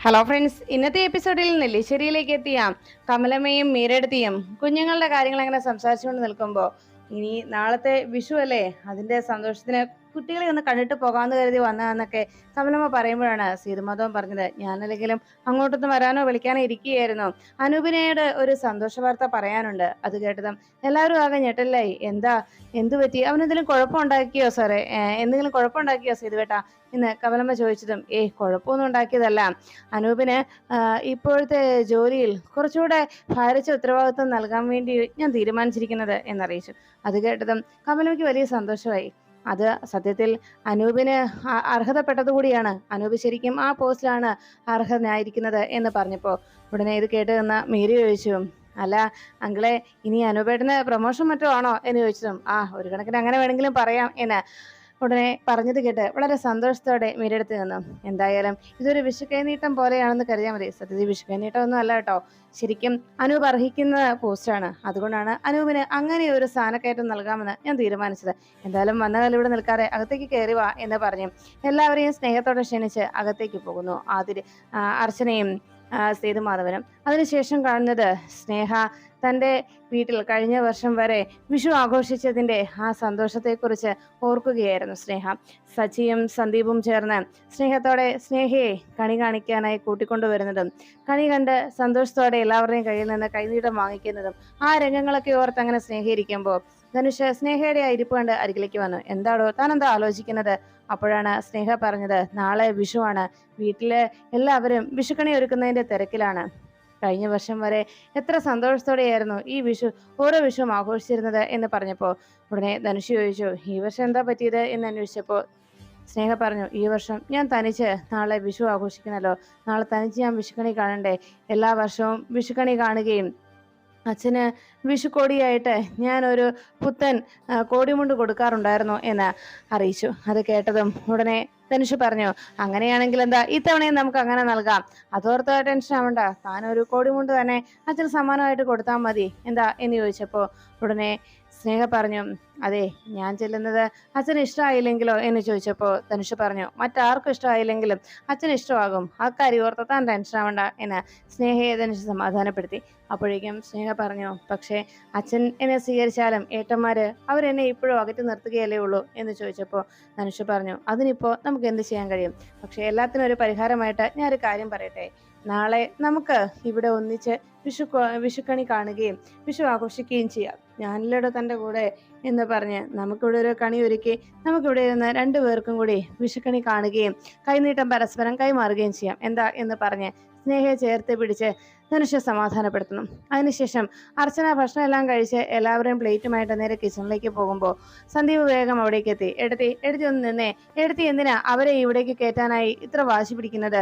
Hello friends ഇന്നത്തെ എപ്പിസോഡിൽ നെല്ലിശ്ശേരിയിലേക്ക് എത്തിയ കമലമ്മയും മീരെടുത്തിയും കുഞ്ഞുങ്ങളുടെ കാര്യങ്ങൾ അങ്ങനെ സംസാരിച്ചുകൊണ്ട് നിൽക്കുമ്പോൾ ഇനി നാളത്തെ വിഷു അല്ലേ? അതിന്റെ സന്തോഷത്തിന് കുട്ടികളെ ഒന്ന് കണ്ടിട്ട് പോകാമെന്ന് കരുതി വന്നതെന്നൊക്കെ കമലമ്മ പറയുമ്പോഴാണ് സീതുമാധവൻ പറഞ്ഞത്. ഞാനല്ലെങ്കിലും അങ്ങോട്ടൊന്നും വരാനോ വിളിക്കാനോ ഇരിക്കുകയായിരുന്നു. അനൂപിനയുടെ ഒരു സന്തോഷ വാർത്ത പറയാനുണ്ട്. അത് കേട്ടതും എല്ലാവരും ആകെ ഞെട്ടലായി എന്താ എന്തു പറ്റി? അവനെന്തെങ്കിലും കുഴപ്പമുണ്ടാക്കിയോ സാറേ? എന്തെങ്കിലും കുഴപ്പമുണ്ടാക്കിയോ സീതുവേട്ടാ? എന്ന് കമലമ്മ ചോദിച്ചതും ഏയ് കുഴപ്പമൊന്നും ഉണ്ടാക്കിയതല്ല. അനൂപിന് ഇപ്പോഴത്തെ ജോലിയിൽ കുറച്ചുകൂടെ ഭാരിച്ച ഉത്തരവാദിത്വം നൽകാൻ വേണ്ടി ഞാൻ തീരുമാനിച്ചിരിക്കുന്നത് എന്നറിയിച്ചു. അത് കേട്ടതും കമലമ്മയ്ക്ക് വലിയ സന്തോഷമായി. അത് സത്യത്തിൽ അനൂപിന് അർഹതപ്പെട്ടത് അർഹതപ്പെട്ടതുകൂടിയാണ് അനൂപ് ശരിക്കും ആ പോസ്റ്റിലാണ് അർഹനായിരിക്കുന്നത് എന്ന് പറഞ്ഞപ്പോൾ ഉടനെ ഇത് കേട്ട് നിന്ന മീരി ചോദിച്ചു അല്ല അങ്കിളെ ഇനി അനൂപേട്ടന് പ്രൊമോഷൻ മറ്റോ ആണോ? എന്ന് ചോദിച്ചതും ആ ഒരു കണക്കിന് അങ്ങനെ വേണമെങ്കിലും പറയാം എന്ന്. ഉടനെ പറഞ്ഞത് കേട്ട് വളരെ സന്തോഷത്തോടെ മീരെടുത്ത് നിന്നു. എന്തായാലും ഇതൊരു വിഷുക്കൈനീട്ടം പോലെയാണെന്ന് കരുതിയാൽ മതി. സത്യത്തിൽ വിഷുക്കൈനീട്ടം ഒന്നും അല്ല കേട്ടോ. ശരിക്കും അനൂപ് അർഹിക്കുന്ന പോസ്റ്റാണ്. അതുകൊണ്ടാണ് അനൂപിന് അങ്ങനെ ഒരു സ്ഥാനക്കയറ്റം നൽകാമെന്ന് ഞാൻ തീരുമാനിച്ചത്. എന്തായാലും വന്ന കാലം ഇവിടെ നിൽക്കാതെ അകത്തേക്ക് കയറി വാ എന്ന് പറഞ്ഞു. എല്ലാവരെയും സ്നേഹത്തോടെ ക്ഷണിച്ച് അകത്തേക്ക് പോകുന്നു. ആതിരി അർച്ചനയും സേതുമാധവനും അതിനുശേഷം കാണുന്നത് സ്നേഹ. തന്റെ വീട്ടിൽ കഴിഞ്ഞ വർഷം വരെ വിഷു ആഘോഷിച്ചതിന്റെ ആ സന്തോഷത്തെക്കുറിച്ച് ഓർക്കുകയായിരുന്നു സ്നേഹ. സച്ചിയും സന്ദീപും ചേർന്ന് സ്നേഹത്തോടെ സ്നേഹയെ കണി കാണിക്കാനായി കൂട്ടിക്കൊണ്ടുവരുന്നതും കണി കണ്ട് സന്തോഷത്തോടെ എല്ലാവരുടെയും കയ്യിൽ നിന്ന് കൈനീട്ടം വാങ്ങിക്കുന്നതും ആ രംഗങ്ങളൊക്കെ ഓർത്ത് അങ്ങനെ സ്നേഹിയിരിക്കുമ്പോൾ ധനുഷ് സ്നേഹയുടെ ആ ഇരിപ്പ് കണ്ട് അരികിലേക്ക് വന്നു. എന്താണോ താൻ എന്താ ആലോചിക്കുന്നത്? അപ്പോഴാണ് സ്നേഹ പറഞ്ഞത് നാളെ വിഷുവാണ്. വീട്ടിലെ എല്ലാവരും വിഷുക്കണി ഒരുക്കുന്നതിന്റെ തിരക്കിലാണ്. കഴിഞ്ഞ വർഷം വരെ എത്ര സന്തോഷത്തോടെയായിരുന്നു ഈ വിഷു ഓരോ വിഷുവും ആഘോഷിച്ചിരുന്നത് എന്ന് പറഞ്ഞപ്പോൾ ഉടനെ ധനുഷ് ചോദിച്ചു ഈ വർഷം എന്താ പറ്റിയത്? എന്ന് അന്വേഷിച്ചപ്പോൾ സ്നേഹ പറഞ്ഞു ഈ വർഷം ഞാൻ തനിച്ച് നാളെ വിഷു ആഘോഷിക്കണല്ലോ. നാളെ തനിച്ച് ഞാൻ വിഷുക്കണി കാണണ്ടേ. എല്ലാ വർഷവും വിഷുക്കണി കാണുകയും അച്ഛന് വിഷുക്കോടിയായിട്ട് ഞാനൊരു പുത്തൻ കോടിമുണ്ട് കൊടുക്കാറുണ്ടായിരുന്നു എന്ന് അറിയിച്ചു. അത് കേട്ടതും ഉടനെ ധനുഷ് പറഞ്ഞു അങ്ങനെയാണെങ്കിൽ എന്താ ഇത്തവണയും നമുക്ക് അങ്ങനെ നൽകാം. അതോർത്ത് ടെൻഷൻ ആവണ്ട. താനൊരു കോടിമുണ്ട് തന്നെ അച്ഛന് സമ്മാനമായിട്ട് കൊടുത്താൽ മതി. എന്താ? എന്ന് ചോദിച്ചപ്പോൾ ഉടനെ സ്നേഹ പറഞ്ഞു അതെ ഞാൻ ചെല്ലുന്നത് അച്ഛന് ഇഷ്ടമായില്ലെങ്കിലോ എന്ന് ചോദിച്ചപ്പോൾ ധനുഷ് പറഞ്ഞു മറ്റാർക്കും ഇഷ്ടമായില്ലെങ്കിലും അച്ഛന് ഇഷ്ടമാകും. അക്കാര്യം ഓർത്ത് താൻ ടെൻഷൻ ആവണ്ട എന്ന് സ്നേഹയെ ധനുഷ് സമാധാനപ്പെടുത്തി. അപ്പോഴേക്കും സ്നേഹ പറഞ്ഞു പക്ഷേ അച്ഛൻ എന്നെ സ്വീകരിച്ചാലും ഏട്ടന്മാര് അവരെന്നെ ഇപ്പോഴും അകറ്റി നിർത്തുകയല്ലേ ഉള്ളൂ എന്ന് ചോദിച്ചപ്പോൾ ധനുഷ് പറഞ്ഞു അതിനിപ്പോൾ നമുക്ക് എന്ത് ചെയ്യാൻ കഴിയും? പക്ഷേ എല്ലാത്തിനും ഒരു പരിഹാരമായിട്ട് ഞാൻ ഒരു കാര്യം പറയട്ടെ. നാളെ നമുക്ക് ഇവിടെ ഒന്നിച്ച് വിഷു വിഷുക്കണി കാണുകയും വിഷു ആഘോഷിക്കുകയും ചെയ്യാം. ഞാനില്ലടോ തന്റെ കൂടെ എന്ന് പറഞ്ഞ് നമുക്കിവിടെ ഒരു കണി ഒരുക്കി നമുക്കിവിടെ ഇരുന്ന് രണ്ടു പേർക്കും കൂടി വിഷുക്കണി കാണുകയും കൈനീട്ടം പരസ്പരം കൈമാറുകയും ചെയ്യാം. എന്താ എന്ന് പറഞ്ഞ് സ്നേഹയെ ചേർത്ത് പിടിച്ച് ധനുഷ സമാധാനപ്പെടുത്തുന്നു അതിനുശേഷം അർച്ചന ഭക്ഷണം എല്ലാം കഴിച്ച് എല്ലാവരെയും പ്ലേറ്റുമായിട്ട് നേരെ കിച്ചണിലേക്ക് പോകുമ്പോൾ സന്ദീപ് വേഗം അവിടേക്ക് എത്തി. എടുത്തി എടുത്തി ഒന്ന് നിന്നേ. എടുത്തി എന്തിനാ അവരെ ഇവിടേക്ക് കയറ്റാനായി ഇത്ര വാശി പിടിക്കുന്നത്?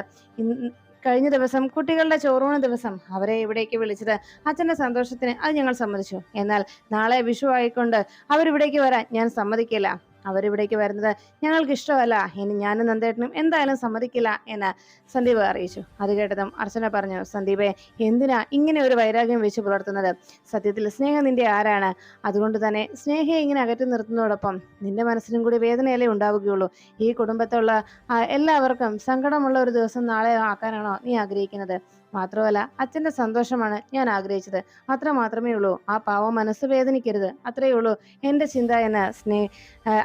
കഴിഞ്ഞ ദിവസം കുട്ടികളുടെ ചോറൂണ ദിവസം അവരെ ഇവിടേക്ക് വിളിച്ചത് അച്ഛന്റെ സന്തോഷത്തിന് അത് ഞങ്ങൾ സമ്മതിച്ചു. എന്നാൽ നാളെ വിഷു ആയിക്കൊണ്ട് അവരിവിടേക്ക് വരാൻ ഞാൻ സമ്മതിക്കില്ല. അവരിവിടേക്ക് വരുന്നത് ഞങ്ങൾക്ക് ഇഷ്ടമല്ല ഇനി ഞാനും നന്ദേട്ടനും എന്തായാലും സമ്മതിക്കില്ല എന്ന് സന്ദീപ് അറിയിച്ചു. അത് കേട്ടതും അർച്ചന പറഞ്ഞു സന്ദീപെ എന്തിനാ ഇങ്ങനെ ഒരു വൈരാഗ്യം വെച്ച് പുലർത്തുന്നത്? സത്യത്തിൽ സ്നേഹം നിന്റെ ആരാണ്? അതുകൊണ്ട് തന്നെ സ്നേഹയെ ഇങ്ങനെ അകറ്റി നിർത്തുന്നതോടൊപ്പം നിന്റെ മനസ്സിനും കൂടി വേദനയല്ലേ ഉണ്ടാവുകയുള്ളൂ. ഈ കുടുംബത്തുള്ള എല്ലാവർക്കും സങ്കടമുള്ള ഒരു ദിവസം നാളെ ആക്കാനാണോ നീ ആഗ്രഹിക്കുന്നത്? മാത്രമല്ല അച്ഛന്റെ സന്തോഷമാണ് ഞാൻ ആഗ്രഹിച്ചത്. അത്ര മാത്രമേ ഉള്ളൂ. ആ പാവം മനസ്സ് വേദനിക്കരുത്. അത്രയേ ഉള്ളൂ. എന്റെ ചിന്ത എന്ന് സ്നേ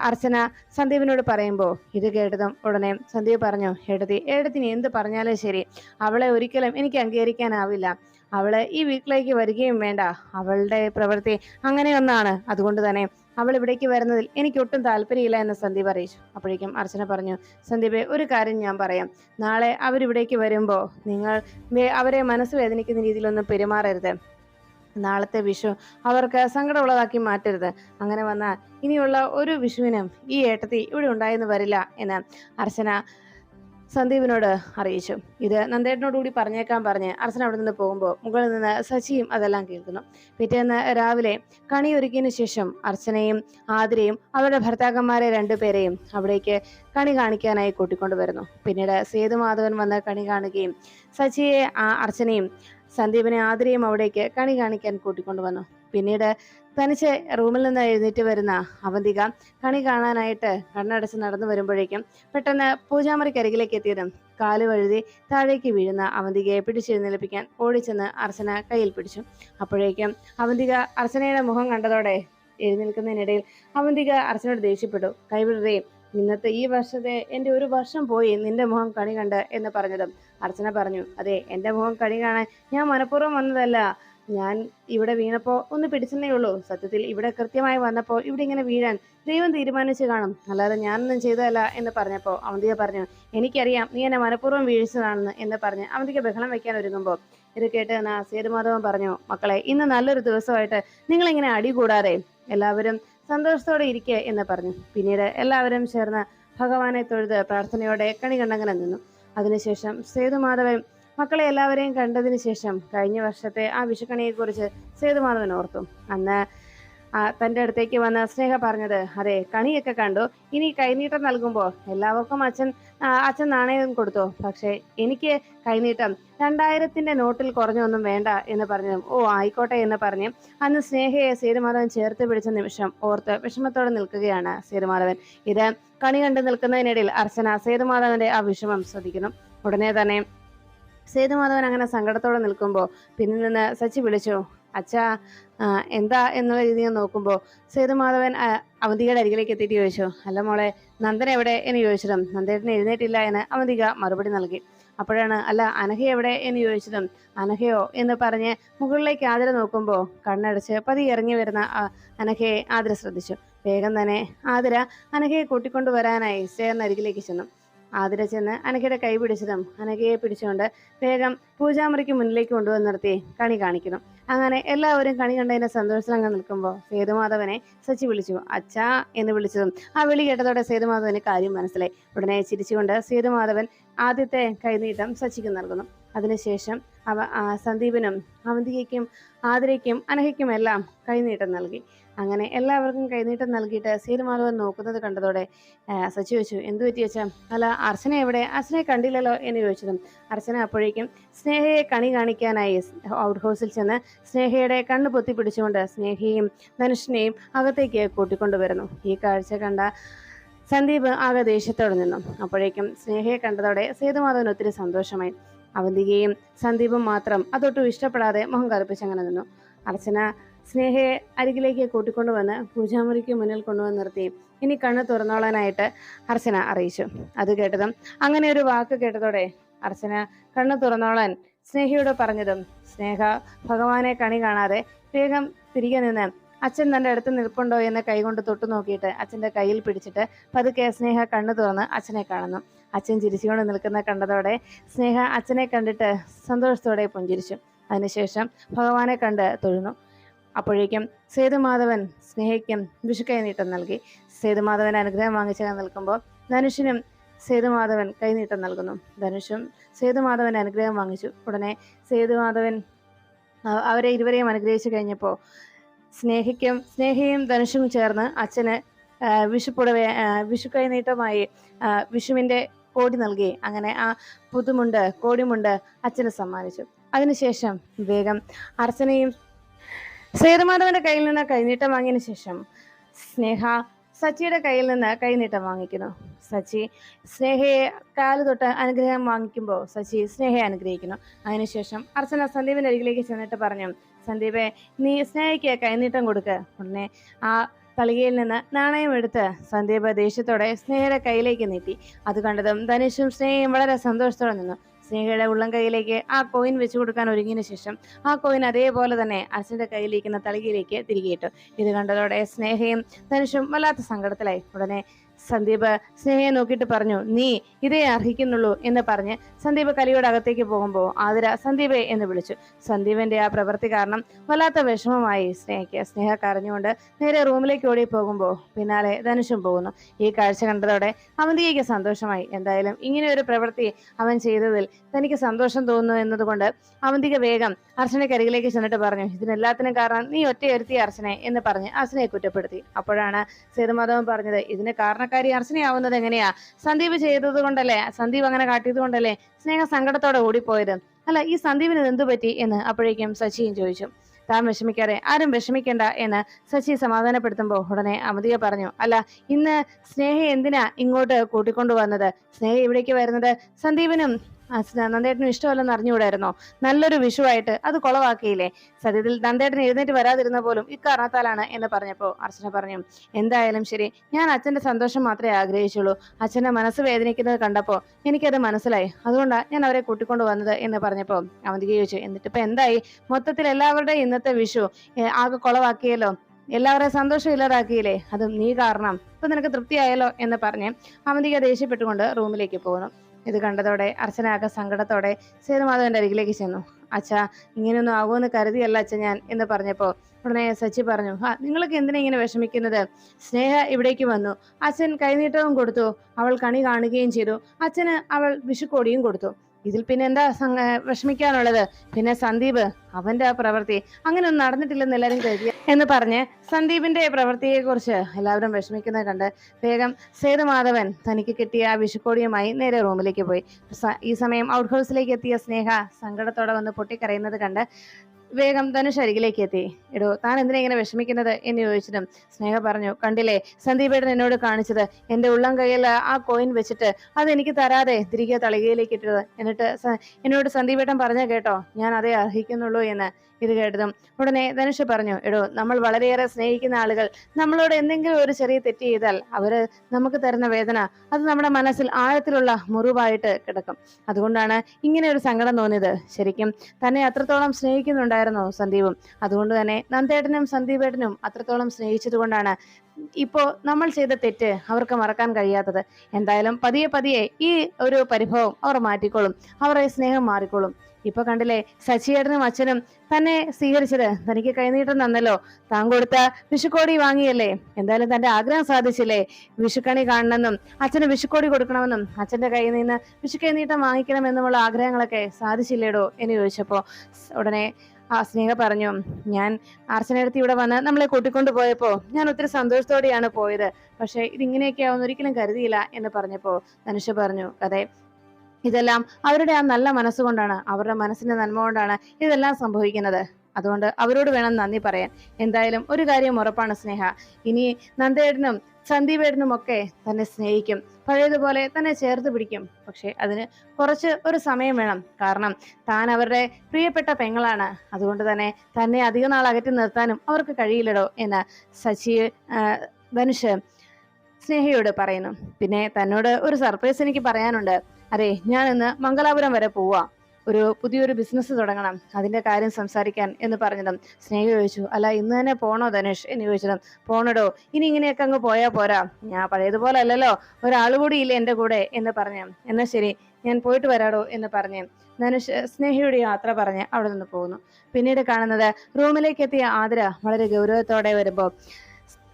അർച്ചന സന്ദീപിനോട് പറയുമ്പോൾ ഇത് കേട്ടതും ഉടനെ സന്ദീപ് പറഞ്ഞു എടതി എടത്തിന് എന്ത് പറഞ്ഞാലും ശരി. അവളെ ഒരിക്കലും എനിക്ക് അംഗീകരിക്കാനാവില്ല. അവൾ ഈ വീട്ടിലേക്ക് വരികയും വേണ്ട. അവളുടെ പ്രവൃത്തി അങ്ങനെയൊന്നാണ്. അതുകൊണ്ട് തന്നെ അവൾ ഇവിടേക്ക് വരുന്നതിൽ എനിക്ക് ഒട്ടും താല്പര്യമില്ല എന്ന് സന്ദീപ് അറിയിച്ചു. അപ്പോഴേക്കും അർച്ചന പറഞ്ഞു സന്ദീപെ ഒരു കാര്യം ഞാൻ പറയാം. നാളെ അവരിവിടേക്ക് വരുമ്പോൾ നിങ്ങൾ അവരെ മനസ്സ് വേദനിക്കുന്ന രീതിയിലൊന്നും പെരുമാറരുത്. നാളത്തെ വിഷു അവർക്ക് സങ്കടമുള്ളതാക്കി മാറ്റരുത്. അങ്ങനെ വന്നാൽ ഇനിയുള്ള ഒരു വിഷുവിനും ഈ ഏട്ടത്തി ഇവിടെ ഉണ്ടായെന്ന് വരില്ല എന്ന് അർച്ചന സന്ദീപിനോട് അറിയിച്ചു. ഇത് നന്ദേട്ടനോട് കൂടി പറഞ്ഞേക്കാൻ പറഞ്ഞ് അർച്ചന അവിടെ നിന്ന് പോകുമ്പോൾ മുകളിൽ നിന്ന് സച്ചിയും അതെല്ലാം കേൾക്കുന്നു. പിറ്റേന്ന് രാവിലെ കണി ഒരുക്കിയതിനു ശേഷം അർച്ചനയും ആതിരയും അവരുടെ ഭർത്താക്കന്മാരെ രണ്ടുപേരെയും അവിടേക്ക് കണി കാണിക്കാനായി കൂട്ടിക്കൊണ്ടുവരുന്നു പിന്നീട് സേതുമാധവൻ വന്ന് കണി കാണുകയും സച്ചിയെ അർച്ചനയും സന്ദീപിനെ ആതിരയും അവിടേക്ക് കണി കാണിക്കാൻ കൂട്ടിക്കൊണ്ടുവന്നു പിന്നീട് തനിച്ച് റൂമിൽ നിന്ന് എഴുന്നേറ്റ് വരുന്ന അവന്തിക കണി കാണാനായിട്ട് കണ്ണടച്ച് നടന്നു വരുമ്പോഴേക്കും പെട്ടെന്ന് പൂജാമറിക്കരികിലേക്ക് എത്തിയതും കാൽ വഴുതി താഴേക്ക് വീഴുന്ന അവന്തികയെ പിടിച്ചെഴുന്നേൽപ്പിക്കാൻ ഓടിച്ചെന്ന് അർച്ചന കയ്യിൽ പിടിച്ചു. അപ്പോഴേക്കും അവന്തിക അർച്ചനയുടെ മുഖം കണ്ടതോടെ എഴുന്നേൽക്കുന്നതിനിടയിൽ അവന്തിക അർച്ചനയോട് ദേഷ്യപ്പെട്ടു. കൈവിടുകയും ഇന്നത്തെ ഈ വർഷത്തെ എന്റെ ഒരു വർഷം പോയി നിന്റെ മുഖം കണി കണ്ട് എന്ന് പറഞ്ഞതും അർച്ചന പറഞ്ഞു. അതെ എന്റെ മുഖം കണി കാണാൻ ഞാൻ മനഃപൂർവം വന്നതല്ല. ഞാൻ ഇവിടെ വീണപ്പോൾ ഒന്ന് പിടിച്ചെന്നേ ഉള്ളൂ. സത്യത്തിൽ ഇവിടെ കൃത്യമായി വന്നപ്പോൾ ഇവിടെ ഇങ്ങനെ വീഴാൻ ദൈവം തീരുമാനിച്ചു കാണും. അല്ലാതെ ഞാനൊന്നും ചെയ്തതല്ല എന്ന് പറഞ്ഞപ്പോൾ അവന്തിക പറഞ്ഞു എനിക്കറിയാം നീ എന്നെ മനഃപൂർവം വീഴ്ചതാണെന്ന് എന്ന് പറഞ്ഞ് അവന്തിക ബഹളം വെക്കാൻ ഒരുങ്ങുമ്പോൾ ഇത് കേട്ട് നാസേത് സേതുമാധവൻ പറഞ്ഞു മക്കളെ ഇന്ന് നല്ലൊരു ദിവസമായിട്ട് നിങ്ങൾ ഇങ്ങനെ അടി കൂടാതെ എല്ലാവരും സന്തോഷത്തോടെ ഇരിക്കുക എന്ന് പറഞ്ഞു. പിന്നീട് എല്ലാവരും ചേർന്ന് ഭഗവാനെ തൊഴുത് പ്രാർത്ഥനയോടെ കണി കണ്ടങ്ങനെ നിന്നു. അതിനുശേഷം സേതുമാധവൻ മക്കളെ എല്ലാവരെയും കണ്ടതിന് ശേഷം കഴിഞ്ഞ വർഷത്തെ ആ വിഷുക്കണിയെക്കുറിച്ച് സേതുമാധവൻ ഓർത്തു. അന്ന് തന്റെ അടുത്തേക്ക് വന്ന സ്നേഹ പറഞ്ഞത് അതെ കണിയൊക്കെ കണ്ടു. ഇനി കൈനീട്ടം നൽകുമ്പോൾ എല്ലാവർക്കും അച്ഛൻ അച്ഛൻ നാണയം കൊടുത്തു? പക്ഷേ എനിക്ക് കൈനീട്ടം രണ്ടായിരത്തിന്റെ നോട്ടിൽ കുറഞ്ഞൊന്നും വേണ്ട എന്ന് പറഞ്ഞു ഓ ആയിക്കോട്ടെ എന്ന് പറഞ്ഞ് അന്ന് സ്നേഹയെ സേതുമാധവൻ ചേർത്ത് പിടിച്ച നിമിഷം ഓർത്ത് വിഷമത്തോടെ നിൽക്കുകയാണ് സേതുമാധവൻ. ഇത് കണി കണ്ടു നിൽക്കുന്നതിനിടയിൽ അർച്ചന സേതുമാധവന്റെ ആ വിഷമം ശ്രദ്ധിക്കുന്നു. ഉടനെ തന്നെ സേതുമാധവൻ അങ്ങനെ സങ്കടത്തോടെ നിൽക്കുമ്പോൾ പിന്നിൽ നിന്ന് സച്ചി വിളിച്ചു അച്ഛാ എന്താ എന്നുള്ള രീതിയിൽ നോക്കുമ്പോൾ സേതുമാധവൻ അവന്തികയുടെ അരികിലേക്ക് എത്തിയിട്ട് ചോദിച്ചു അല്ല മോളെ നന്ദന എവിടെ? എന്ന് ചോദിച്ചതും നന്ദേട്ടൻ എഴുന്നേറ്റില്ല എന്ന് അവന്തിക മറുപടി നൽകി. അപ്പോഴാണ് അല്ല അനഘ എവിടെ? എന്ന് ചോദിച്ചതും അനഘയോ എന്ന് പറഞ്ഞ് മുകളിലേക്ക് ആതിര നോക്കുമ്പോൾ കണ്ണടച്ച് പതി ഇറങ്ങി വരുന്ന അനഹയെ ആതിര ശ്രദ്ധിച്ചു. വേഗം തന്നെ ആതിര അനഘയെ കൂട്ടിക്കൊണ്ടുവരാനായി സ്റ്റേറിനരികിലേക്ക് ചെന്നു. ആതിര ചെന്ന് അനഘയുടെ കൈ പിടിച്ചതും അനഘയെ പിടിച്ചുകൊണ്ട് വേഗം പൂജാമുറിക്ക് മുന്നിലേക്ക് കൊണ്ടുവന്ന് നിർത്തി കണി കാണിക്കുന്നു. അങ്ങനെ എല്ലാവരും കണി കണ്ടതിന്റെ സന്തോഷത്തിൽ അങ്ങ് നിൽക്കുമ്പോൾ സേതുമാധവനെ സച്ചി വിളിച്ചു. അച്ഛാ എന്ന് വിളിച്ചതും ആ വിളി കേട്ടതോടെ സേതുമാധവന് കാര്യം മനസ്സിലായി. ഉടനെ ചിരിച്ചുകൊണ്ട് സേതുമാധവൻ ആദ്യത്തെ കൈനീട്ടം സച്ചിക്ക് നൽകുന്നു. അതിനുശേഷം അവ സന്ദീപിനും അവന്തികയ്ക്കും ആതിരയ്ക്കും അനഹയ്ക്കും എല്ലാം കൈനീട്ടം നൽകി. അങ്ങനെ എല്ലാവർക്കും കൈനീട്ടം നൽകിയിട്ട് സേതുമാധവൻ നോക്കുന്നത് കണ്ടതോടെ സച്ചി ചോദിച്ചു എന്തു പറ്റി വെച്ചാൽ അല്ല അർച്ചന എവിടെ? അർച്ചനയെ കണ്ടില്ലല്ലോ? എന്ന് ചോദിച്ചതും അർച്ചന അപ്പോഴേക്കും സ്നേഹയെ കണി കാണിക്കാനായി ഔട്ട് ഹൗസിൽ ചെന്ന് സ്നേഹയുടെ കണ്ണ് പൊത്തി പിടിച്ചുകൊണ്ട് സ്നേഹയും ധനുഷിനെയും അകത്തേക്ക് കൂട്ടിക്കൊണ്ടുവരുന്നു. ഈ കാഴ്ച കണ്ട സന്ദീപ് ആകെ ദേഷ്യത്തോടെ നിന്നു. അപ്പോഴേക്കും സ്നേഹയെ കണ്ടതോടെ സേതുമാധവൻ ഒത്തിരി സന്തോഷമായി. അവന്തികയും സന്ദീപും മാത്രം അതൊട്ടും ഇഷ്ടപ്പെടാതെ മുഖം കറുപ്പിച്ചങ്ങനെ നിന്നു. അർച്ചന സ്നേഹയെ അരികിലേക്ക് കൂട്ടിക്കൊണ്ടുവന്ന് പൂജാമുറിക്ക് മുന്നിൽ കൊണ്ടുവന്ന് നിർത്തി. ഇനി കണ്ണ് തുറന്നോളാനായിട്ട് അർച്ചന അറിയിച്ചു. അത് കേട്ടതും അങ്ങനെ ഒരു വാക്ക് കേട്ടതോടെ അർച്ചന കണ്ണ് തുറന്നോളാൻ സ്നേഹയോട് പറഞ്ഞതും സ്നേഹ ഭഗവാനെ കണി കാണാതെ വേഗം തിരികെ നിന്ന് അച്ഛൻ തന്റെ അടുത്ത് നിൽപ്പുണ്ടോ എന്ന് കൈകൊണ്ട് തൊട്ടു നോക്കിയിട്ട് അച്ഛന്റെ കയ്യിൽ പിടിച്ചിട്ട് പതുക്കെ സ്നേഹ കണ്ണു തുറന്ന് അച്ഛനെ കാണുന്നു. അച്ഛൻ ചിരിച്ചുകൊണ്ട് നിൽക്കുന്ന കണ്ടതോടെ സ്നേഹ അച്ഛനെ കണ്ടിട്ട് സന്തോഷത്തോടെ പുഞ്ചിരിച്ചു. അതിനുശേഷം ഭഗവാനെ കണ്ട് തൊഴുന്നു. അപ്പോഴേക്കും സേതുമാധവൻ സ്നേഹയ്ക്കും വിഷുക്കൈ നീട്ടം നൽകി. സേതുമാധവൻ അനുഗ്രഹം വാങ്ങിച്ചു നിൽക്കുമ്പോൾ ധനുഷിനും സേതുമാധവൻ കൈനീട്ടം നൽകുന്നു. ധനുഷും സേതുമാധവൻ അനുഗ്രഹം വാങ്ങിച്ചു. ഉടനെ സേതുമാധവൻ അവരെ ഇരുവരെയും അനുഗ്രഹിച്ചു കഴിഞ്ഞപ്പോൾ സ്നേഹിക്കും സ്നേഹയും ധനുഷും ചേർന്ന് അച്ഛന് വിഷുപ്പുടവ വിഷു കൈനീട്ടമായി വിഷുവിന്റെ കോടി നൽകി. അങ്ങനെ ആ പുതുമുണ്ട് കോടിമുണ്ട് അച്ഛന് സമ്മാനിച്ചു. അതിനുശേഷം വേഗം അർച്ചനയും സേതുമാധവന്റെ കയ്യിൽ നിന്ന് കൈനീട്ടം വാങ്ങിയതിനു ശേഷം സ്നേഹ സച്ചിയുടെ കയ്യിൽ നിന്ന് കൈനീട്ടം വാങ്ങിക്കുന്നു. സച്ചി സ്നേഹയെ കാൽ തൊട്ട് അനുഗ്രഹം വാങ്ങിക്കുമ്പോൾ സച്ചി സ്നേഹയെ അനുഗ്രഹിക്കുന്നു. അതിനുശേഷം അർച്ചന സന്ദീപിന്റെ അരികിലേക്ക് ചെന്നിട്ട് പറഞ്ഞു സന്ദീപെ നീ സ്നേഹയ്ക്ക് കൈനീട്ടം കൊടുക്ക്. ഉടനെ ആ തളികയിൽ നിന്ന് നാണയം എടുത്ത് സന്ദീപ് ദേഷ്യത്തോടെ സ്നേഹയുടെ കയ്യിലേക്ക് നീട്ടി. അത് കണ്ടതും ധനുഷും സ്നേഹയും വളരെ സന്തോഷത്തോടെ നിന്നു. സ്നേഹയുടെ ഉള്ളം കൈയിലേക്ക് ആ കോയിൻ വെച്ചു കൊടുക്കാൻ ഒരുങ്ങിയ ശേഷം ആ കോയിൻ അതേപോലെ തന്നെ അച്ഛന്റെ കയ്യിലിരിക്കുന്ന തളികയിലേക്ക് തിരികെ ഇട്ടു. ഇത് കണ്ടതോടെ സ്നേഹയും ധനുഷും വല്ലാത്ത സങ്കടത്തിലായി. ഉടനെ സന്ദീപ് സ്നേഹയെ നോക്കിയിട്ട് പറഞ്ഞു നീ ഇതേ അർഹിക്കുന്നുള്ളൂ എന്ന് പറഞ്ഞ് സന്ദീപ് കലിയുടെ അകത്തേക്ക് പോകുമ്പോൾ ആതിര സന്ദീപെ എന്ന് വിളിച്ചു. സന്ദീപിന്റെ ആ പ്രവൃത്തി കാരണം വല്ലാത്ത വിഷമമായി സ്നേഹയ്ക്ക്. സ്നേഹ കരഞ്ഞുകൊണ്ട് നേരെ റൂമിലേക്ക് ഓടി പോകുമ്പോൾ പിന്നാലെ ധനുഷും പോകുന്നു. ഈ കാഴ്ച കണ്ടതോടെ അവന്തികയ്ക്ക് സന്തോഷമായി. എന്തായാലും ഇങ്ങനെ ഒരു പ്രവൃത്തി അവൻ ചെയ്തതിൽ തനിക്ക് സന്തോഷം തോന്നുന്നു എന്നതുകൊണ്ട് അവന്തിക വേഗം അർച്ചന കരികിലേക്ക് ചെന്നിട്ട് പറഞ്ഞു ഇതിനെല്ലാത്തിനും കാരണം നീ ഒറ്റയൊരുത്തി അർച്ചനെ എന്ന് പറഞ്ഞ് അർച്ചനയെ കുറ്റപ്പെടുത്തി. അപ്പോഴാണ് സേതുമാധവൻ പറഞ്ഞത് ഇതിന് കാരണക്കാരി അർച്ചനയാവുന്നത് എങ്ങനെയാ? സന്ദീപ് ചെയ്തത് കൊണ്ടല്ലേ? സന്ദീപ് അങ്ങനെ കാട്ടിയത് കൊണ്ടല്ലേ? സ്നേഹ സങ്കടത്തോടെ ഓടിപ്പോയത്. അല്ല ഈ സന്ദീപിന് എന്തു പറ്റി എന്ന് അപ്പോഴേക്കും സച്ചിയും ചോദിച്ചു. താൻ വിഷമിക്കാതെ ആരും വിഷമിക്കണ്ട എന്ന് സച്ചി സമാധാനപ്പെടുത്തുമ്പോൾ ഉടനെ അമിതിയെ പറഞ്ഞു. അല്ല ഇന്ന് സ്നേഹ എന്തിനാ ഇങ്ങോട്ട് കൂട്ടിക്കൊണ്ടു വന്നത് സ്നേഹ ഇവിടേക്ക് വരുന്നത്? സന്ദീപിനും ആ, സ് നന്ദേട്ടനും ഇഷ്ടമല്ലെന്ന് അറിഞ്ഞുകൂടായിരുന്നോ? നല്ലൊരു വിഷുവായിട്ട് അത് കുളവാക്കിയില്ലേ? സത്യത്തിൽ നന്ദേട്ടൻ എഴുന്നേറ്റ് വരാതിരുന്ന പോലും ഇക്കാരണത്താലാണ് എന്ന് പറഞ്ഞപ്പോൾ അർച്ചന പറഞ്ഞു എന്തായാലും ശരി. ഞാൻ അച്ഛന്റെ സന്തോഷം മാത്രമേ ആഗ്രഹിച്ചുള്ളൂ. അച്ഛന്റെ മനസ്സ് വേദനിക്കുന്നത് കണ്ടപ്പോൾ എനിക്കത് മനസ്സിലായി. അതുകൊണ്ടാണ് ഞാൻ അവരെ കൂട്ടിക്കൊണ്ട് വന്നത് എന്ന് പറഞ്ഞപ്പോൾ അവന്തിക ചോദിച്ചു എന്നിട്ട് ഇപ്പം എന്തായി? മൊത്തത്തിൽ എല്ലാവരുടെയും ഇന്നത്തെ വിഷു ആകെ കുളവാക്കിയല്ലോ. എല്ലാവരെയും സന്തോഷം ഇല്ലാതാക്കിയില്ലേ? അതും നീ കാരണം. ഇപ്പൊ നിനക്ക് തൃപ്തിയായല്ലോ എന്ന് പറഞ്ഞ് അവന്തിക ദേഷ്യപ്പെട്ടുകൊണ്ട് റൂമിലേക്ക് പോകുന്നു. ഇത് കണ്ടതോടെ അർച്ചനാകെ സങ്കടത്തോടെ സേതുമാധവന്റെ അരികിലേക്ക് ചെന്നു. അച്ഛാ ഇങ്ങനെയൊന്നും ആകുമെന്ന് കരുതിയല്ല അച്ഛൻ ഞാൻ എന്ന് പറഞ്ഞപ്പോൾ ഉടനെ സച്ചി പറഞ്ഞു ആ നിങ്ങൾക്ക് എന്തിനാ ഇങ്ങനെ വിഷമിക്കുന്നത്? സ്നേഹ ഇവിടേക്ക് വന്നു. അച്ഛൻ കൈനീട്ടവും കൊടുത്തു. അവൾ കണി കാണുകയും ചെയ്തു. അച്ഛന് അവൾ വിഷുക്കോടിയും കൊടുത്തു. ഇതിൽ പിന്നെ എന്താ വിഷമിക്കാനുള്ളത്? പിന്നെ സന്ദീപ് അവന്റെ ആ പ്രവൃത്തി. അങ്ങനെ ഒന്നും നടന്നിട്ടില്ലെന്ന് എല്ലാവരും കരുതി. എന്ന് പറഞ്ഞ് സന്ദീപിന്റെ പ്രവൃത്തിയെ കുറിച്ച് എല്ലാവരും വിഷമിക്കുന്നത് കണ്ട് വേഗം സേതുമാധവൻ തനിക്ക് കിട്ടിയ ആ വിഷുക്കോടിയുമായി നേരെ റൂമിലേക്ക് പോയി. ഈ സമയം ഔട്ട് ഹൗസിലേക്ക് എത്തിയ സ്നേഹ സങ്കടത്തോടെ വന്ന് പൊട്ടിക്കരയുന്നത് കണ്ട് വേഗം ധനുഷ് അരികിലേക്ക് എത്തി. എടോ താൻ എന്തിനാ ഇങ്ങനെ വിഷമിക്കുന്നത്? എന്ന് ചോദിച്ചതും സ്നേഹ പറഞ്ഞു കണ്ടില്ലേ സന്ദീപേട്ടൻ എന്നോട് കാണിച്ചത് എന്റെ ഉള്ളം കയ്യിൽ ആ കോയിൻ വെച്ചിട്ട് അത് എനിക്ക് തരാതെ തിരികെ തളികയിലേക്ക് ഇട്ടത്. എന്നിട്ട് എന്നോട് സന്ദീപേട്ടൻ പറഞ്ഞ കേട്ടോ ഞാൻ അതേ അർഹിക്കുന്നുള്ളൂ എന്ന്. ഇത് കേട്ടതും. ഉടനെ ധനുഷ് പറഞ്ഞു എടോ നമ്മൾ വളരെയേറെ സ്നേഹിക്കുന്ന ആളുകൾ. നമ്മളോട് എന്തെങ്കിലും ഒരു ചെറിയ തെറ്റ് ചെയ്താൽ അവർ നമുക്ക് തരുന്ന വേദന അത് നമ്മുടെ മനസ്സിൽ ആഴത്തിലുള്ള മുറിവായിട്ട് കിടക്കും. അതുകൊണ്ടാണ് ഇങ്ങനെ ഒരു സങ്കടം തോന്നിയത്. ശരിക്കും തന്നെ അത്രത്തോളം സ്നേഹിക്കുന്നുണ്ടായിരുന്നു സന്ദീപും. അതുകൊണ്ട് തന്നെ നന്ദേട്ടനും സന്ദീപേട്ടനും അത്രത്തോളം സ്നേഹിച്ചത് കൊണ്ടാണ് ഇപ്പോ നമ്മൾ ചെയ്ത തെറ്റ് അവർക്ക് മറക്കാൻ കഴിയാത്തത്. എന്തായാലും പതിയെ പതിയെ ഈ ഒരു പരിഭവം അവർ മാറ്റിക്കോളും. അവരുടെ സ്നേഹം മാറിക്കോളും. ഇപ്പൊ കണ്ടില്ലേ ശശിയേട്ടനും അച്ഛനും തന്നെ സ്വീകരിച്ചത്. തനിക്ക് കൈനീട്ടം തന്നല്ലോ. താൻ കൊടുത്ത വിഷുക്കോടി വാങ്ങിയല്ലേ? എന്തായാലും തന്റെ ആഗ്രഹം സാധിച്ചില്ലേ? വിഷുക്കണി കാണണമെന്നും അച്ഛന് വിഷുക്കോടി കൊടുക്കണമെന്നും അച്ഛന്റെ കയ്യിൽ നിന്ന് വിഷുക്കൈനീട്ടം വാങ്ങിക്കണമെന്നുമുള്ള ആഗ്രഹങ്ങളൊക്കെ സാധിച്ചില്ലേടോ എന്ന് ചോദിച്ചപ്പോ ഉടനെ ആ സ്നേഹ പറഞ്ഞു ഞാൻ അർച്ചനടുത്ത് ഇവിടെ വന്ന് നമ്മളെ കൂട്ടിക്കൊണ്ട് പോയപ്പോ ഞാൻ ഒത്തിരി സന്തോഷത്തോടെയാണ് പോയത്. പക്ഷെ ഇതിങ്ങനെയൊക്കെ ആവുന്ന ഒരിക്കലും കരുതിയില്ല എന്ന് പറഞ്ഞപ്പോ ധനുഷ് പറഞ്ഞു അതെ ഇതെല്ലാം അവരുടെ ആ നല്ല മനസ്സുകൊണ്ടാണ് അവരുടെ മനസ്സിന്റെ നന്മ കൊണ്ടാണ് ഇതെല്ലാം സംഭവിക്കുന്നത്. അതുകൊണ്ട് അവരോട് വേണം നന്ദി പറയാൻ. എന്തായാലും ഒരു കാര്യം ഉറപ്പാണ് സ്നേഹ. ഇനി നന്ദേടനും സന്ദീപേടനും ഒക്കെ തന്നെ സ്നേഹിക്കും. പഴയതുപോലെ തന്നെ ചേർത്ത് പിടിക്കും. പക്ഷെ അതിന് കുറച്ച് ഒരു സമയം വേണം. കാരണം താൻ അവരുടെ പ്രിയപ്പെട്ട പെങ്ങളാണ്. അതുകൊണ്ട് തന്നെ തന്നെ അധിക നാൾ അകറ്റി നിർത്താനും അവർക്ക് കഴിയില്ലടോ എന്ന് സച്ചി ധനുഷ് സ്നേഹയോട് പറയുന്നു. പിന്നെ തന്നോട് ഒരു സർപ്രൈസ് എനിക്ക് പറയാനുണ്ട്. അതെ ഞാൻ ഇന്ന് മംഗലാപുരം വരെ പോവാ. ഒരു പുതിയൊരു ബിസിനസ് തുടങ്ങണം. അതിന്റെ കാര്യം സംസാരിക്കാൻ എന്ന് പറഞ്ഞതും സ്നേഹ ചോദിച്ചു അല്ല ഇന്ന് തന്നെ പോണോ ധനുഷ്? എന്ന് ചോദിച്ചതും പോണടോ ഇനി ഇങ്ങനെയൊക്കെ അങ്ങ് പോയാ പോരാ. ഞാൻ പഴയതുപോലെ അല്ലല്ലോ ഒരാൾ കൂടി ഇല്ല എന്റെ കൂടെ? എന്ന് പറഞ്ഞു എന്നാ ശരി ഞാൻ പോയിട്ട് വരാടോ എന്ന് പറഞ്ഞ് ധനുഷ് സ്നേഹയുടെ യാത്ര പറഞ്ഞ് അവിടെ നിന്ന് പോകുന്നു. പിന്നീട് കാണുന്നത് റൂമിലേക്ക് എത്തിയ ആതിര വളരെ ഗൗരവത്തോടെ വരുമ്പോൾ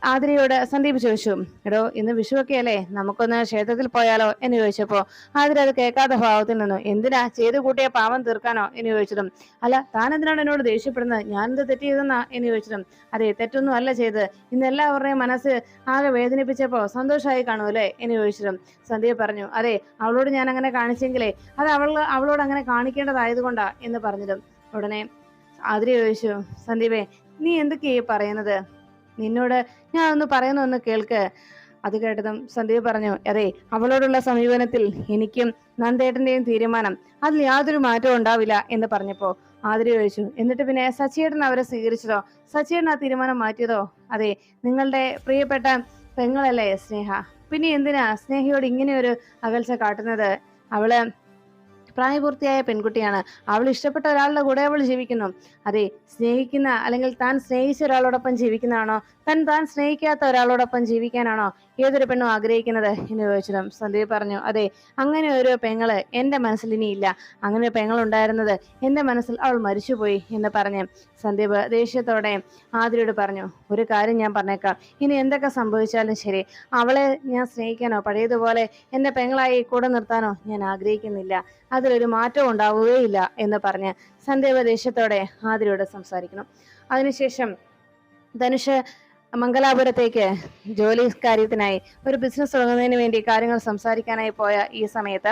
ആതിരയോട് സന്ദീപ് ചോദിച്ചു എടോ ഇന്ന് വിഷുവൊക്കെ അല്ലേ? നമുക്കൊന്ന് ക്ഷേത്രത്തിൽ പോയാലോ? എന്ന് ചോദിച്ചപ്പോ ആതിര അത് കേൾക്കാത്ത ഭാവത്തിൽ നിന്നു. എന്തിനാ? ചെയ്തു കൂട്ടിയ പാവം തീർക്കാനോ? എന്ന് ചോദിച്ചതും അല്ല താൻ എന്തിനാണ് എന്നോട് ദേഷ്യപ്പെടുന്നത്? ഞാൻ എന്ത് തെറ്റ് എന്ന് ചോദിച്ചതും അതെ തെറ്റൊന്നും അല്ല ചെയ്ത് ഇന്ന് എല്ലാവരുടെയും മനസ്സ് ആകെ വേദനിപ്പിച്ചപ്പോ സന്തോഷമായി കാണുമല്ലേ എന്ന് ചോദിച്ചതും സന്ദീപ് പറഞ്ഞു അതെ അവളോട് ഞാൻ അങ്ങനെ കാണിച്ചെങ്കിലേ അത് അവൾ അവളോട് അങ്ങനെ കാണിക്കേണ്ടതായതുകൊണ്ടാ എന്ന് പറഞ്ഞതും. ഉടനെ ആതിര ചോദിച്ചു സന്ദീപേ നീ എന്തൊക്കെയാ പറയുന്നത്? നിന്നോട് ഞാൻ ഒന്ന് പറയുന്ന ഒന്ന് കേൾക്ക്. അത് കേട്ടതും സന്ദീപ് പറഞ്ഞു അതെ അവളോടുള്ള സമീപനത്തിൽ എനിക്കും നന്ദേട്ടന്റെയും തീരുമാനം. അതിൽ യാതൊരു മാറ്റവും ഉണ്ടാവില്ല എന്ന് പറഞ്ഞപ്പോ ആതിരി ചോദിച്ചു. എന്നിട്ട് പിന്നെ സച്ചിയേട്ടൻ അവരെ സ്വീകരിച്ചതോ? സച്ചിയേട്ടൻ ആ തീരുമാനം മാറ്റിയതോ? അതെ നിങ്ങളുടെ പ്രിയപ്പെട്ട പെങ്ങളല്ലേ സ്നേഹ? പിന്നെ എന്തിനാ സ്നേഹയോട് ഇങ്ങനെ ഒരു അകൽച്ച കാട്ടുന്നത്? അവൾ പ്രായപൂർത്തിയായ പെൺകുട്ടിയാണ്. അവൾ ഇഷ്ടപ്പെട്ട ഒരാളുടെ കൂടെ അവൾ ജീവിക്കുന്നു. അതെ സ്നേഹിക്കുന്ന അല്ലെങ്കിൽ താൻ സ്നേഹിച്ച ഒരാളോടൊപ്പം ജീവിക്കുന്നതാണോ? താൻ താൻ സ്നേഹിക്കാത്ത ഒരാളോടൊപ്പം ജീവിക്കാനാണോ ഏതൊരു പെണ്ണും ആഗ്രഹിക്കുന്നത്? എന്ന് ചോദിച്ചതും സന്ദീപ് പറഞ്ഞു അതെ അങ്ങനെ ഒരു പെങ്ങൾ എന്റെ മനസ്സിൽ ഇനിയില്ല അങ്ങനെ ഒരു പെങ്ങൾ ഉണ്ടായിരുന്നത് എന്റെ മനസ്സിൽ അവൾ മരിച്ചുപോയി എന്ന് പറഞ്ഞ് സന്ദീപ് ദേഷ്യത്തോടെ ആതിരയോട് പറഞ്ഞു ഒരു കാര്യം ഞാൻ പറഞ്ഞേക്കാം. ഇനി എന്തൊക്കെ സംഭവിച്ചാലും ശരി. അവളെ ഞാൻ സ്നേഹിക്കാനോ പഴയതുപോലെ എന്റെ പെങ്ങളായി കൂടെ നിർത്താനോ ഞാൻ ആഗ്രഹിക്കുന്നില്ല. അതിലൊരു മാറ്റം ഉണ്ടാവുകയില്ല എന്ന് പറഞ്ഞ് സന്ദീപ് ദേഷ്യത്തോടെ ആതിരയോട് സംസാരിക്കണം അതിനുശേഷം ധനുഷ് മംഗലാപുരത്തേക്ക് ജോലി കാര്യത്തിനായി ഒരു ബിസിനസ് തുടങ്ങുന്നതിന് വേണ്ടി കാര്യങ്ങൾ സംസാരിക്കാനായി പോയ ഈ സമയത്ത്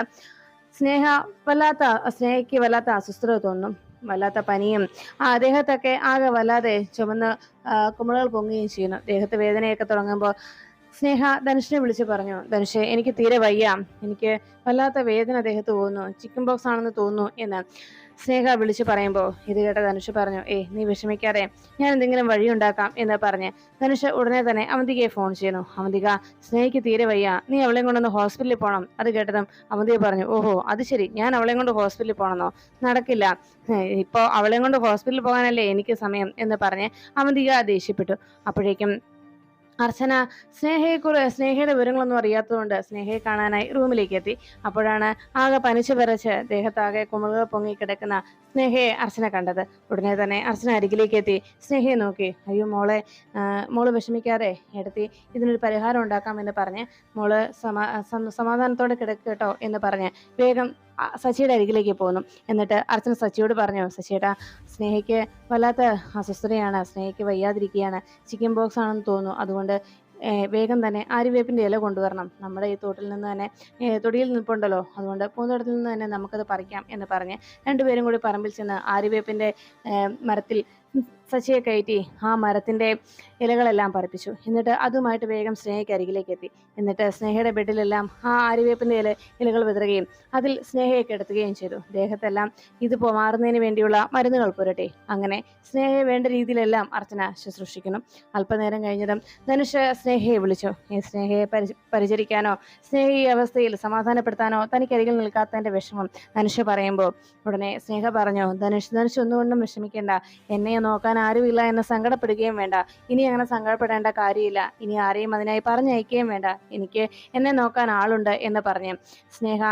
സ്നേഹ വല്ലാത്ത സ്നേഹയ്ക്ക് വല്ലാത്ത അസ്വസ്ഥത തോന്നും. വല്ലാത്ത പനിയും ആ അദ്ദേഹത്തൊക്കെ ആകെ വല്ലാതെ ചുമന്ന് കുമ്പളകൾ പൊങ്ങുകയും ചെയ്യുന്നു. ദേഹത്ത് വേദനയൊക്കെ തുടങ്ങുമ്പോൾ സ്നേഹ ധനുഷിനെ വിളിച്ച് പറഞ്ഞു ധനുഷ് എനിക്ക് തീരെ വയ്യ. എനിക്ക് വല്ലാത്ത വേദന അദ്ദേഹത്ത് പോകുന്നു ചിക്കൻ ബോക്സ് ആണെന്ന് തോന്നുന്നു എന്ന് സ്നേഹ വിളിച്ച് പറയുമ്പോൾ ഇത് കേട്ട ധനുഷ് പറഞ്ഞു ഏയ് നീ വിഷമിക്കാതെ. ഞാൻ എന്തെങ്കിലും വഴിയുണ്ടാക്കാം എന്ന് പറഞ്ഞ് ധനുഷ് ഉടനെ തന്നെ അവന്തികയെ ഫോൺ ചെയ്യുന്നു. അവന്തിക സ്നേഹയ്ക്ക് തീരെ വയ്യ. നീ അവളെയും കൊണ്ടൊന്ന് ഹോസ്പിറ്റലിൽ പോകണം അത് കേട്ടതും അവന്തിക പറഞ്ഞു ഓഹോ അത് ശരി. ഞാൻ അവളെയും കൊണ്ട് ഹോസ്പിറ്റലിൽ പോകണമെന്നോ നടക്കില്ല. ഇപ്പോൾ അവളെയും കൊണ്ട് ഹോസ്പിറ്റലിൽ പോകാനല്ലേ എനിക്ക് സമയം എന്ന് പറഞ്ഞ് അവന്തിക ദേഷ്യപ്പെട്ടു. അപ്പോഴേക്കും അർച്ചന സ്നേഹയെക്കുറി സ്നേഹയുടെ വിവരങ്ങളൊന്നും അറിയാത്തതുകൊണ്ട് സ്നേഹയെ കാണാനായി റൂമിലേക്ക് എത്തി അപ്പോഴാണ് ആകെ പനിച്ചു വിറച്ച് ദേഹത്താകെ കുമിളുകൾ പൊങ്ങി കിടക്കുന്ന സ്നേഹയെ അർച്ചന കണ്ടത്. ഉടനെ തന്നെ അർച്ചന അരികിലേക്ക് എത്തി സ്നേഹയെ നോക്കി. അയ്യോ മോളെ മോൾ വിഷമിക്കാതെ എടുത്തി ഇതിനൊരു പരിഹാരം ഉണ്ടാക്കാമെന്ന് പറഞ്ഞ് മോൾ സമാ സമാധാനത്തോടെ കിടക്കട്ടോ എന്ന് പറഞ്ഞ് വേഗം സച്ചിയുടെ അരികിലേക്ക് പോകുന്നു. എന്നിട്ട് അർച്ചന സച്ചിയോട് പറഞ്ഞു സച്ചിയേട്ടാ സ്നേഹയ്ക്ക് വല്ലാത്ത അസ്വസ്ഥതയാണ് സ്നേഹയ്ക്ക് വയ്യാതിരിക്കുകയാണ്. ചിക്കൻ ബോക്സ് ആണെന്ന് തോന്നുന്നു. അതുകൊണ്ട് വേഗം തന്നെ ആര്യവേപ്പിന്റെ ഇല കൊണ്ടുവരണം. നമ്മുടെ ഈ തോട്ടിൽ നിന്ന് തന്നെ തൊടിയിൽ നിൽപ്പുണ്ടല്ലോ. അതുകൊണ്ട് പൂന്തോട്ടത്തിൽ നിന്ന് തന്നെ നമുക്കത് പറിക്കാം എന്ന് പറഞ്ഞ് രണ്ടുപേരും കൂടി പറമ്പിൽ ചെന്ന് ആര്യവേപ്പിന്റെ മരത്തിൽ സച്ചിയെ കയറ്റി ആ മരത്തിന്റെ ഇലകളെല്ലാം പറിപ്പിച്ചു. എന്നിട്ട് അതുമായിട്ട് വേഗം സ്നേഹയ്ക്ക് അരികിലേക്ക് എത്തി. എന്നിട്ട് സ്നേഹയുടെ ബെഡിലെല്ലാം ആ ആര്യവേപ്പിന്റെ ഇല ഇലകൾ വിതറുകയും അതിൽ സ്നേഹയെ കിടത്തുകയും ചെയ്തു. ദേഹത്തെല്ലാം ഇത് പോമാറുന്നതിന് വേണ്ടിയുള്ള മരുന്നുകൾ പുരട്ടി. അങ്ങനെ സ്നേഹയെ വേണ്ട രീതിയിലെല്ലാം അർച്ചന ശുശ്രൂഷിക്കുന്നു. അല്പനേരം കഴിഞ്ഞതും ധനുഷ് സ്നേഹയെ വിളിച്ചു. ഈ സ്നേഹയെ പരി പരിചരിക്കാനോ സ്നേഹ ഈ അവസ്ഥയിൽ സമാധാനപ്പെടുത്താനോ തനിക്കരികിൽ നിൽക്കാത്തതിന്റെ വിഷമം ധനുഷ് പറയുമ്പോൾ ഉടനെ സ്നേഹ പറഞ്ഞു ധനുഷ് ധനുഷ് ഒന്നുകൊണ്ടും വിഷമിക്കേണ്ട. എന്നെ നോക്കാൻ ആരുമില്ല എന്ന് സങ്കടപ്പെടുകയും വേണ്ട. ഇനി അങ്ങനെ സങ്കടപ്പെടേണ്ട കാര്യമില്ല. ഇനി ആരെയും അതിനായി പറഞ്ഞയക്കുകയും വേണ്ട. എനിക്ക് എന്നെ നോക്കാൻ ആളുണ്ട് എന്ന് പറഞ്ഞു. സ്നേഹ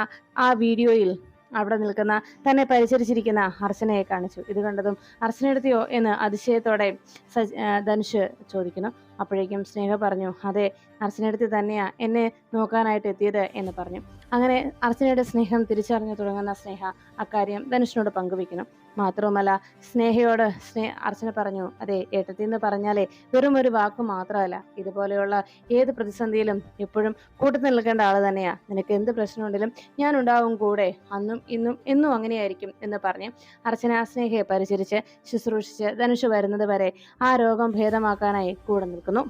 ആ വീഡിയോയിൽ അവിടെ നിൽക്കുന്ന തന്നെ പരിചരിച്ചിരിക്കുന്ന അർച്ചനയെ കാണിച്ചു. ഇത് കണ്ടതും അർച്ചനയെടുത്തിയോ എന്ന് അതിശയത്തോടെ സജ് ധനുഷ് ചോദിക്കുന്നു. അപ്പോഴേക്കും സ്നേഹ പറഞ്ഞു അതെ അർച്ചനയെടുത്ത് തന്നെയാ എന്നെ നോക്കാനായിട്ട് എത്തിയത് എന്ന് പറഞ്ഞു. അങ്ങനെ അർച്ചനയുടെ സ്നേഹം തിരിച്ചറിഞ്ഞു തുടങ്ങുന്ന സ്നേഹ അക്കാര്യം ധനുഷിനോട് പങ്കുവെക്കുന്നു. മാത്രവുമല്ല സ്നേഹയോട് സ്നേഹ അർച്ചന പറഞ്ഞു അതെ ഏട്ടത്തി എന്ന് പറഞ്ഞാലേ വെറും ഒരു വാക്ക് മാത്രമല്ല. ഇതുപോലെയുള്ള ഏത് പ്രതിസന്ധിയിലും എപ്പോഴും കൂട്ടു നിൽക്കേണ്ട ആൾ തന്നെയാ. നിനക്ക് എന്ത് പ്രശ്നമുണ്ടെങ്കിലും ഞാൻ ഉണ്ടാവും കൂടെ. അന്നും ഇന്നും എന്നും അങ്ങനെയായിരിക്കും എന്ന് പറഞ്ഞ് അർച്ചന സ്നേഹയെ പരിചരിച്ച് ശുശ്രൂഷിച്ച് ധനുഷ് വരുന്നത് വരെ ആ രോഗം ഭേദമാക്കാനായി കൂടെ നിൽക്കുന്നു.